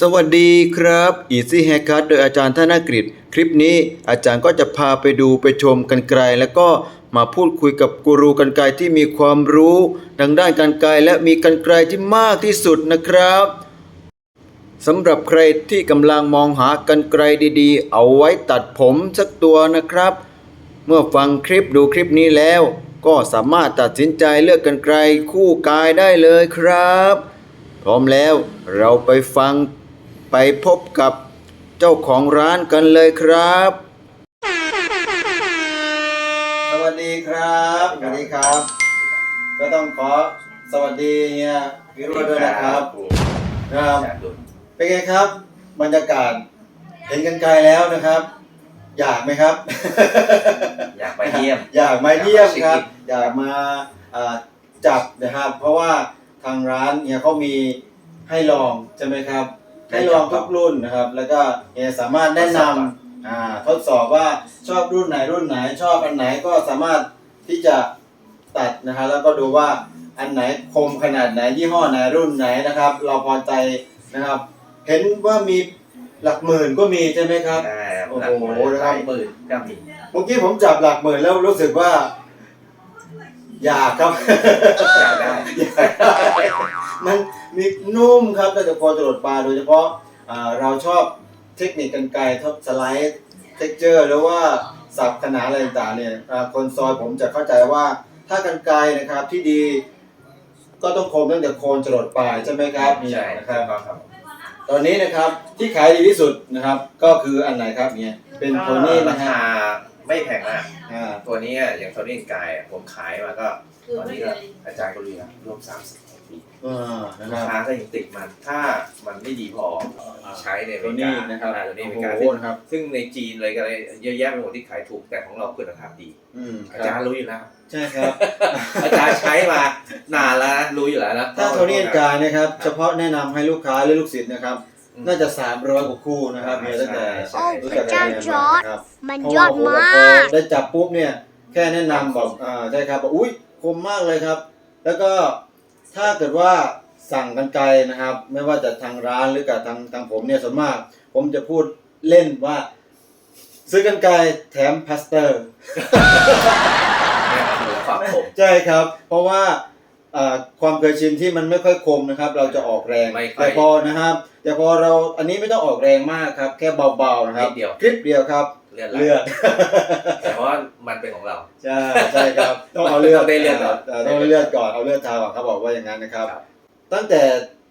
สวัสดีครับ Easy Haircut โดยอาจารย์ธนกฤษ คลิปนี้อาจารย์ก็จะพาไปดูไปชมกันไกล แล้วก็มาพูดคุยกับกูรูกันไกลที่มีความรู้ทางด้านกันไกลและมีกันไกลที่มากที่สุดนะครับสำหรับใครที่กำลังมองหากันไกลดีๆ เอาไว้ตัดผมสักตัวนะครับ เมื่อฟังคลิปดูคลิปนี้แล้ว ก็สามารถตัดสินใจเลือกกันไกลคู่กายได้เลยครับ พร้อมแล้วเราไปฟังไปพบกับเจ้าของร้านกันเลยครับ สวัสดีครับสวัสดีครับ ก็ต้องขอสวัสดีเฮียวิโรจน์ด้วยนะครับครับเป็นไงครับ บรรยากาศเห็นกันไกลแล้วนะครับ อยากไหมครับ อยากไปเยี่ยม อยากมาเยี่ยมครับ อยากมาเช็คอินอยากมาอ่าจับนะครับ เพราะว่า ทางร้านเนี่ยเขามีให้ลองใช่ไหมครับ ให้ลองทุกรุ่นนะครับ แล้วก็เนี่ยสามารถแนะนำอ่าทดสอบว่าชอบรุ่นไหนรุ่นไหนชอบอันไหนก็สามารถที่จะตัดนะฮะแล้วก็ดูว่าอันไหนคมขนาดไหนยี่ห้อไหนรุ่นไหนนะครับ เราพอใจนะครับ เห็นว่ามีหลักหมื่นก็มีใช่ไหมครับ ได้ครับโอ้โหหลักหมื่นนะครับหลายหมื่นก็มีเมื่อกี้ผมจับหลักหมื่นแล้วรู้สึกว่า อยากครับ อยากได้ มันมีนุ่มครับตั้งแต่คอจรดปลาโดยเฉพาะอ่าเราชอบเทคนิคกันไกลทบสไลด์เท็กเจอร์หรือว่าสับขนาดอะไรต่างๆเนี่ยอ่าคนซอยผมจะเข้าใจว่าถ้ากันไกลนะครับที่ดี ก็ต้องคมตั้งแต่โคนจรดปลายใช่ไหมครับใช่นะคครัรับ บครับ ตอนนี้นะครับที่ขายดีที่สุดนะครับก็คืออันไหนครับเนี่ยเป็นโทนี่รานะฮะคาไม่แพงมาก อ่าตัวนี้อะอย่างโทนี่กายอะผมขายมาก็ ตอนนี้ก็อาจารย์ก็เรียนร่วม30ปี อ่านะครารับคาก็ยังติดมันถ้ามันไม่ดีพอใช้ในอเมตัวรินี้กานะครับอ่าตัวนี้อเมโอ้ริกาโหซึ่งนะครับ ซึ่งในจีนเลยก็เลยเยอะแยะไปหมดที่ขายถูกแต่ของเราคุณภาพดี อืมอาจารย์รู้อยู่แล้ว ใช่ครับ อาจารย์ใช้มานานแล้วนะรู้อยู่แล้วนะถ้าโทนี่กายนะครับ เฉพาะแนะนำให้ลูกค้าหรือลูกศิษย์นะครับ อืม น่าจะ300กว่าคู่นะครับเนี่ยตั้งแต่ใช่ รู้จักพระเจ้ากันจอร์จนะครับมันเพราะยอว่าดโอ้โหมากพอได้จับปุ๊บเนี่ยแค่แนะนำบอกอ่าใช่ครับบอกอุ้ยคมมากเลยครับ แล้วก็ ถ้าเกิดว่าสั่งกันไกลนะครับ ไม่ว่าจะทางร้านหรือกับทางทางผมเนี่ยส่วนมาก ผมจะพูดเล่นว่า ซื้อกันไกลแถมพลาสเตอร์เนี่ยคือความคมใช่ครับ เพราะว่าอ่าความเคยชินที่มันไม่ค่อยคมนะครับ เราจะออกแรงไม่ค่อยแต่พอนะครับแต่พอเราอันนี้ไม่ต้องออกแรงมากครับ แค่เบาๆนะครับนิดเดียว คลิปเดียวครับเลือดไหล เลือด ใช่ใช่ครับ ต้องเอาเลือดต้องได้เลือดก่อนต้องได้เลือดก่อนเอาเลือดทาก่อนเขาบอกว่าอย่างนั้นนะครับ ครับ ตั้งแต่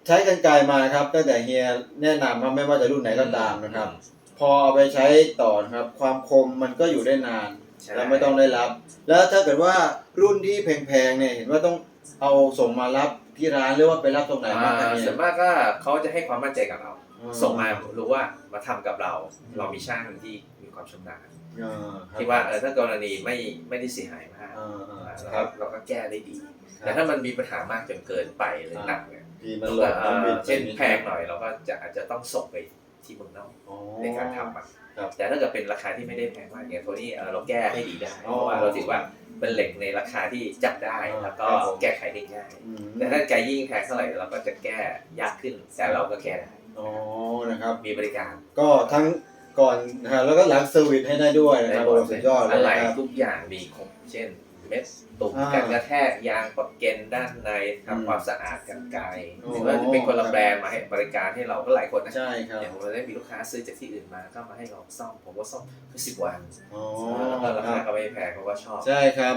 ใช้กันไกลมานะครับ ตั้งแต่เฮียแนะนำว่าไม่ว่าจะรุ่นไหนก็ตามนะครับ พอเอาไปใช้ต่อนะครับ ความคมมันก็อยู่ได้นาน ใช่เราไม่ต้องได้รับ แล้วถ้าเกิดว่ารุ่นที่แพงๆเนี่ยเห็นว่าต้องเอาส่งมารับที่ร้านหรือว่าไปรับตรงไหนอ่าบ้างครับเนี่ส่วยนมากก็เขาจะให้ความมั่นใจกับเราอืมส่งมารู้ว่ามาทำกับเรา เรามีช่างที่มีความชำนาญอ่าครับ ที่ว่าเออถ้ากรณีไม่ไม่ได้เสียหายมากอ่าอ่าอ่าครับเราก็แก้ได้ดีคแต่รับถ้ามันมีปัญหามากจนเกินไปหรือหนักเนี่ยที่มันเราหลก็ดเอ่มันอบิดเช่นแพงหน่อยเราก็จะอาจจะต้องส่งไปที่เมืองนอกอ๋อในการทำอะครับแต่ถ้าเกิดเป็นราคาที่ไม่ได้แพงมากอย่างโทนี่เอ่อเราแก้ให้ดีได้เพอ๋อราะว่าเราถือว่าเป็นเหล็กในราคาที่จับได้อ๋อแล้วก็ครับผมแก้ไขได้ง่ายอืมแต่ถ้าไกลยิ่งแพงเท่าไหร่เราก็จะแก้ยากขึ้นแต่เราก็แก้ได้อ๋อนะครับมีบริการ ก็ทั้ง ก่อนนะฮะแล้วก็หลังเซอร์วิสให้ได้ด้วยนะครับโอ้สุดยอดเลยอะไรนะครับ ทุกอย่างมีครบเช่นเม็ดตุ่มอ่ากันกระแทกยางปลดเกนด้านในอืมทำความสะอาดกันไกลโอ้หรือว่าจะเป็นคนละแบรนด์มาให้บริการให้เราก็หลายคนนะใช่ครับอย่างผมได้มีลูกค้าซื้อจากที่อื่นมาก็มาให้ลองซ่อมผมก็ซ่อมแค่สิบวันอ๋อแล้วก็ราครัคาบก็ไม่แพงเขาก็ชอบใช่ครับ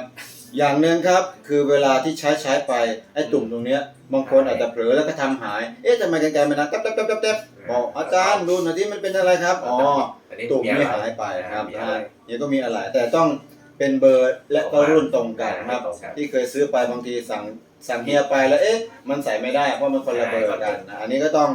อย่างหนึ่งครับคือเวลาที่ใช้ใช้ไปไอ้ตุ่มตรงเนี้ยบางคนอาจจะเผลอแล้วก็ทำหาย เอ๊ะทำไมกันไกลมันนะแต๊บแต๊บแต๊บแต๊บแต๊บบอกอาจารย์ดูหน่อยที่มันเป็นอะไรครับอ๋ออันนี้ตุ่มมีอะนี่ไรหายไปนะครับมีอะไรเนี่ยก็มีอะไรแต่ต้อง เป็นเบอร์และก็รุ่นตรงกันครับตรงกันที่เคยซื้อไปบางทีสั่งสั่งเฮียไปแล้วเอ๊ะมันใส่ไม่ได้เพราะมันคนละเบอร์กันนะอันนี้ก็ต้อง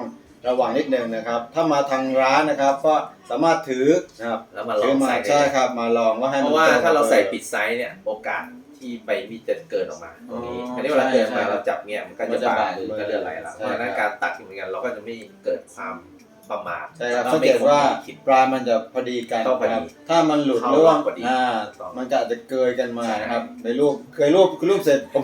ระวังนิดนึงนะครับ ถ้ามาทางร้านนะครับ ก็สามารถถือนะครับแล้วมาลถือองมาใส่ใช่ได้ครับ มาลองว่าให้เพมันราะว่าตงกับถ้าเราใส่บอปิดไซส์เนี่ยโอกาสที่ใบมีดจะเกินออกมาตรงนี้อ๋ออัอันนี้เวลาเกินใช่มาเราจับเนี่ยมันก็มันจะจะบาบาดดมือก็เลือดไหลแล้วเพใช่ราะฉะนั้นครับการตัดเหมือนกันเราก็จะไม่เกิดความ ประมาทใช่ครับแล้วสังไม่เกตว่าคงที่คิดปลายมันจะพอดีกันต้องพอดีครับถ้ามันหลุดเข้าหรือว่าพอดีอ่าต้องมันจะอาจจะเกยกันมาใช่นะครับในรูปเคยรูปรูปเสร็จผม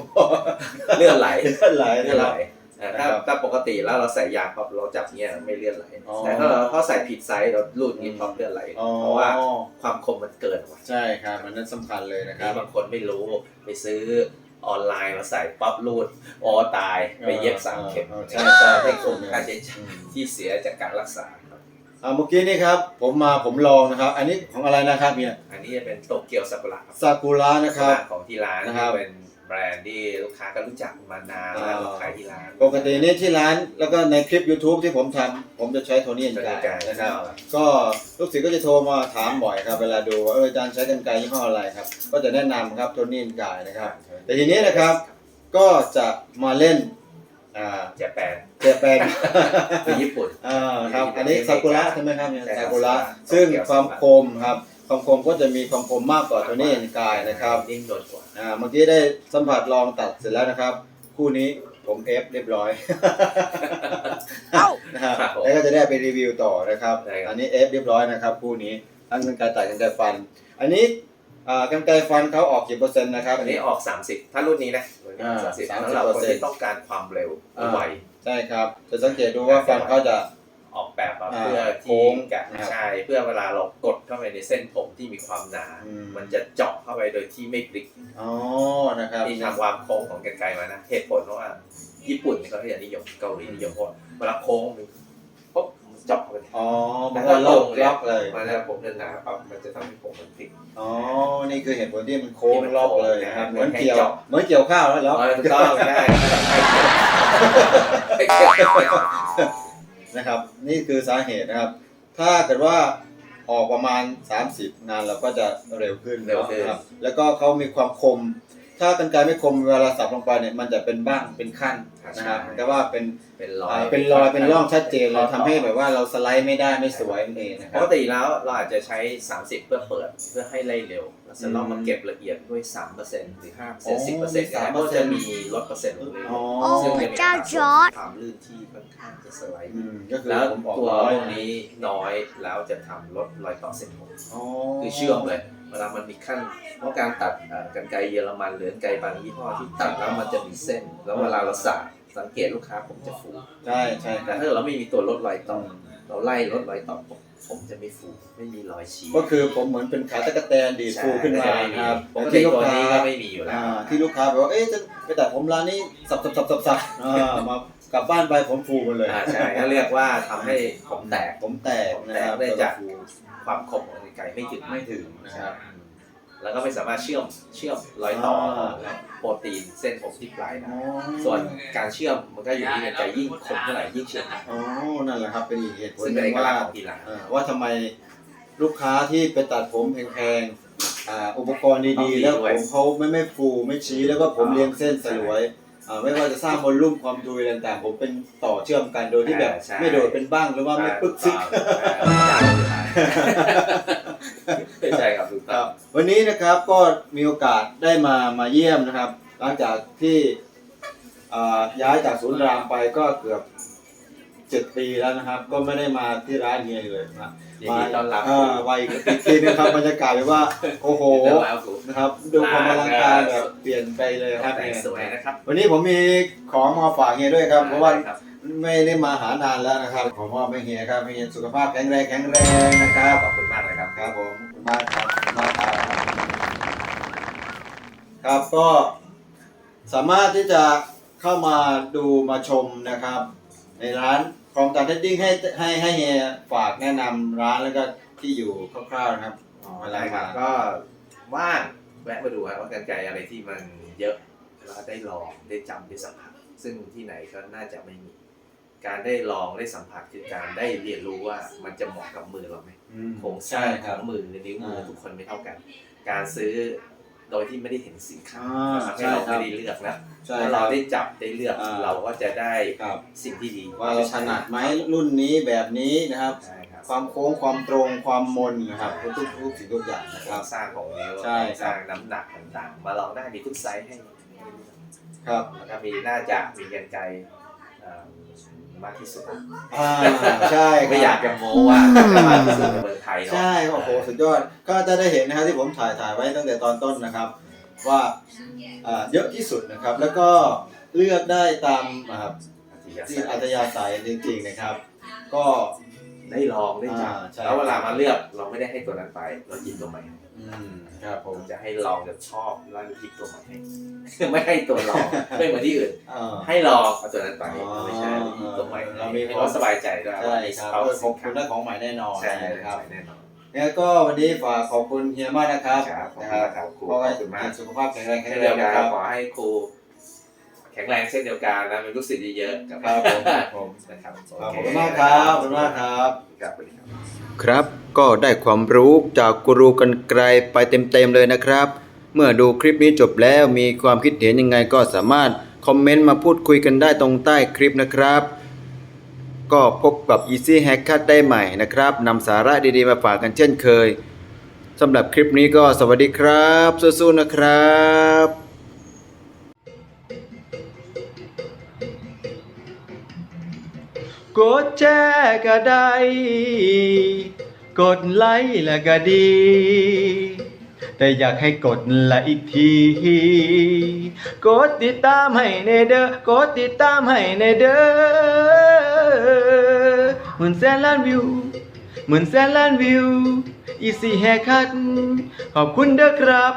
เลือดไหลเลือดไหลเลืนะอดคไหลรับแต่นะถ้าครับถ้าปกติแล้วเราใส่ยางปั๊บเราจับเงี้ยไม่เลื่อนไหลอ๋อแต่ถ้าเราถ้าใส่ผิดไซส์เราลูดนี้ปั๊บเลื่อนไหลอ๋อเพราะว่าความคมมันเกินออกมาใช่ครับมันนั้นสำคัญเลยนะครันี่บบางคนไม่รู้ไปซื้อ ออนไลน์มาใส่ปั๊บรูดอ๋อตายไปเย็บสามเข็มเออใช่ใช่ให้คุ้มค่าใช้จ่ายที่เสียจากการรักษาครับอ่าเมื่อกี้นี่ครับผมมาผมลองนะครับ อันนี้ของอะไรนะครับเนี่ยอันนี้จะเป็นโตเกียวซากุระครับซากุระนะครับ ของที่ร้านนะครับ เป็นแบรนด์ที่ลูกค้าก็รู้จักมานานแล้วอ่าเราขายที่ร้านปกตินี่ที่ร้านแล้วก็ในคลิป YouTube ที่ผมทำผมจะใช้โทนี่เป็นกาการยนะครับครับ ก็ลูกศิษย์ก็จะโทรมาถามบ่อยครับ เวลาดูว่าเอออาจารย์ใช้กันไกรยี่ห้ออะไรครับ ก็จะแนะนำครับโทนี่กายนะครับ แต่ทีนี้นะครับก็จะมาเล่นอ่าเจแปนเจแปน คือญี่ปุ่น อ่าครับอันนี้ซากุระใช่ไหมครับเนี่ยใช่ครับซากุระซากุระซึ่งเกี่ยวความซากุระคมครับความคมก็จะมีความคมมากกว่าโทนี่กายนะครับนิ่มนวลกว่าอ่าเมื่อกี้ได้สัมผัสลองตัดเสร็จแล้วนะครับ คู่นี้ผมเอฟเรียบร้อยนะครับครับผมแล้วก็จะได้ไปรีวิวต่อนะครับ ได้ครับ อันนี้เอฟเรียบร้อยนะครับ คู่นี้ทั้งกันไกรตัดกันไกรฟัน อันนี้อ่า กันไกรฟันเขาออกกี่เปอร์เซ็นต์นะครับอันนี้ออก 30 ถ้ารุ่นนี้นะรุ่นนี้อ่าสามสิบ30%สำหรับคนที่ต้องการความเร็วอ่าไวใช่ครับจะสังเกตดูว่าฟันเขาจะออกแบบมาอ่าเพื่อโค้ที่งจะนะครับใช่เพื่อเวลาเรากดเข้าไปในเส้นผมที่มีความหนาอืมมันจะเจาะเข้าไปโดยที่ไม่พลิกอ๋อนะครับที่ทำความโค้งของกันไกรมานะเหตุผลเพราะว่า ญี่ปุ่นนี่เขาที่นิยมเกาหลีนิยมเพราะเวลาโค้งมัน ปุ๊บมันเจาะเข้าไปอ๋อมันถ้าก็ล็อกตรงล็อกเลยมันจะผมจะหนาปั๊บมันจะทำให้ผมมันพลิกอ๋อ นี่คือเหตุผลที่มันโค้งที่มันล็อกโค้งเลยนะครับนะเหมือนให้เกี่ยวเจาะเหมือนเกี่ยวข้าวแล้วล็อกเออถูกต้องได้ให้เก็บนะครับ นี่คือสาเหตุนะครับ ถ้าเกิดว่าออกประมาณ 30 งานเราก็จะเร็วขึ้นเร็วขึ้นนะครับแล้วก็เขามีความคม ถ้ากันไกรไม่คมเวลาสับลงไปเนี่ยมันจะเป็นบ้างเป็นขั้นนะครับแต่ว่าเป็นเป็นรออ่ายเป็นรอยเป็นร่องชัดเจนเลยทำให้แบบว่าเราสไลด์ไม่ได้ไม่สวยนั่นเองนะคปรับ กติแล้วเราอาจจะใช้ 30 เพื่อเปิดเพื่อให้ไล่เร็วแล้วเสร็จเรามาเก็บละเอียดด้วย 3%หรืออ๋อ5% 10%ก็ได้3%ก็จะมีลดเปอร์เซ็นต์ลงเลยอ๋อ โอ้ซึ่งจะมีเจ้าจอร์จ ความลื่นที่ค่อนข้างจะสไลด์อืมก็คือแล้วผมบอกตัวร้อยพวกนี้น้อยแล้วจะทำลดรอยต่อเส้นผมอ๋อ คือเชื่อมเลย เวลามันมีขั้นเพราะการตัดเอ่อกันไกรเยอรมันหรือกรรไกรบางยี่ห้อที่ตัดแล้วมันจะมีเส้น แล้วเวลาเราสระสังเกตลูกค้าผมจะฟูใช่ใช่คแต่รับถ้าเราไม่มีตัวลดรอยต่ออืมเราไล่ลดรอยต่อผมผมจะไม่ฟูไม่มีรอยชี้ก็คือผมเหมือนเป็นขาตะกแตนดีดฟูขึ้นมาใช่ครับปกติตัวนี้ก็ไม่มีอยู่แล้วอ่าที่ลูกค้าบอกว่าเอ๊ะจะไปตัดผมร้านนี้สับสับสับสับสับอ่ามากลับบ้านไปผมฟูหมดเลยอ่าใช่ก็เรียกว่าทำให้ผมแตกผมแตกนะครับผมแตกเนื่องจากฟูความคมของกรร ไกรไม่ถึงไม่ถึงนะครับแล้วก็ไม่สามารถเชื่อมเชื่อมรอยต่อของโปรตีนเส้นผมที่ปลายอ๋ได้อส่วนการเชื่อมมันก็อยู่ที่กรรไกรยิ่งคมเท่าไหร่ยิ่งเชื่อมอ๋อนั่นแหละครับเป็นอีกเหตุผลซึ่งหเป็นนึ่เองกลัว่ากษณ์ของกีฬาอ่าว่าทำไมลูกค้าที่ไปตัดผมแพงๆอ่าอุปกรณ์ดีๆ แล้วผมเขาไม่ไม่ฟูไม่ชี้แล้วก็ผมเรียงเส้นสลวยอ่าไม่ว่าจะสร้างวอลลุ่มความดุยอะไรต่างๆ ผมเป็นต่อเชื่อมกันโดยที่แบบใช่ไม่โดดเป็นบ้างหรือว่าไม่ปึ๊กซึก ใช่ครับถูกคต้รัอบงวันนี้นะครับก็มีโอกาสได้มามาเยี่ยมนะครับ หลังจากที่อ่าย้ายจากศูนย์รามไปก็เกือบเจ็ดปีแล้วนะครับ ก็ไม่ได้มาที่ร้านเฮียเลยนะยินดีต้อนรับอ่าวัยอีกทีนึงครับบรรยากาศแบบว่าโอ้โหเรื่องราวของนะครับดูความอลังการแบบเปลี่ยนไปเลยครับแต่งเนี่ยสวยนะครับวันนี้ผมมีของมาฝากเฮียด้วยครับเพราะว่าครับไม่ได้มาหานานแล้วนะครับ ขอมอบให้เฮียครับให้เฮียสุขภาพแข็งแรงแข็งแรงนะครับ ขอบคุณมากเลย ครับผมขอบคุณมากครับขอบคุณมากครับครับก็สามารถที่จะเข้ามาดูมาชมนะครับ ในร้านคลองตันเทดดิ้งให้ให้ให้เฮียฝากแนะนำร้านแล้วก็ที่อยู่คร่าวๆนะครับ อ๋อได้ครับก็ว่างแวะมาดูครับว่ากันไกรอะไรที่มันเยอะแล้วได้ลองได้จำได้สัมผัสซึ่งที่ไหนก็น่าจะไม่มี การได้ลองได้สัมผัสคือการได้เรียนรู้ว่ามันจะเหมาะกับมือเราไหมอืม โครงสใช่ร้างคขรัอบงมือในนิ้วมืออ่าทุกคนไม่เท่ากัน การซื้อโดยที่ไม่ได้เห็นสินค้าอ่าทำให้เราใช่ครับไม่ได้เลือกนะใช่ ถ้าคเรารับได้จับได้เลือกอ่า เราก็จะได้ครับ สิ่งที่ดีว่าเราถนัดไหมรุ่นนี้แบบนี้นะครับ ใช่ครับความโค้งความตรงความมนนะครับทุกทุกทุกสิ่งทุกอย่างนะโคครรับ งสร้างของนิ้วใช่โครงสร้างน้ำหนักต่างๆ มาลองได้มีทุกไซส์ให้ ครับ แล้วก็มีน่าจะมีกันไกลเอ่อ มากที่สุดอ่าใช่ครับ ไม่อยากจะโม้ว่ามาที่สุดในเมืองไทยเนาะ ใช่โอ้โหสุดยอดก็จะได้เห็นนะครับที่ผมถ่ายถ่ายไว้ตั้งแต่ตอนต้นนะครับ ว่าอ่าเยอะที่สุดนะครับ แล้วก็เลือกได้ตามอ่าธยาที่ศัยอัธยาศัยจริงๆนะครับ ก็ ได้ลองได้จับอ่าใช่ แล้วเวลามาเลือกเราไม่ได้ให้ตัวนั้นไป เราหยิบตัวใหม่อืมครับผผมมจะให้ลองจะชอบแล้วหยิบตัวใหม่ให้ ไม่ให้ตัวลองไม่เหมือนที่อื่น อ่า ให้ลองเอาตัวนั้นไปอ๋อไม่ใช่เราหยิบตัวใหม่เรามี ให้เขาสบายใจด้วยใช่ครับเขาขสิอบนคุค้าณได้ของใหม่แน่นอนใช่นะครับแน่นอน แล้วก็วันนี้ฝากขอบคุณเฮียมากนะครับครับขอบนะคุณมากครับครูขอให้ขอบคุณมาก สุขภาพแข็งแรงแข็งเช่นแรเดียงวกันะนครับขอให้ครูแข็งแรงเช่นเดียวกันนะมีลูกศิษย์เยอะๆครับครับผมครับผมนะครับขอบคุณมากครับขอบคุณมากครับครับสวัสดีครับ ครับก็ได้ความรู้จากกูรูกันไกลไปเต็มๆเลยนะครับ เมื่อดูคลิปนี้จบแล้วมีความคิดเห็นยังไงก็สามารถคอมเมนต์มาพูดคุยกันได้ตรงใต้คลิปนะครับ ก็พบกับ Easy Haircut ได้ใหม่นะครับนำสาระดีๆมาฝากกันเช่นเคยสำหรับคลิปนี้ก็สวัสดีครับสู้ๆนะครับ กดแชร์ก็ได้ กดไลค์แล้วก็ดี แต่อยากให้กดไลค์อีกที กดติดตามให้ในเด้อกดติดตามให้ในเด้อหมื่นแสนล้านวิวหมื่นแสนล้านวิวอีซี่แฮคัทขอบคุณเด้อครับ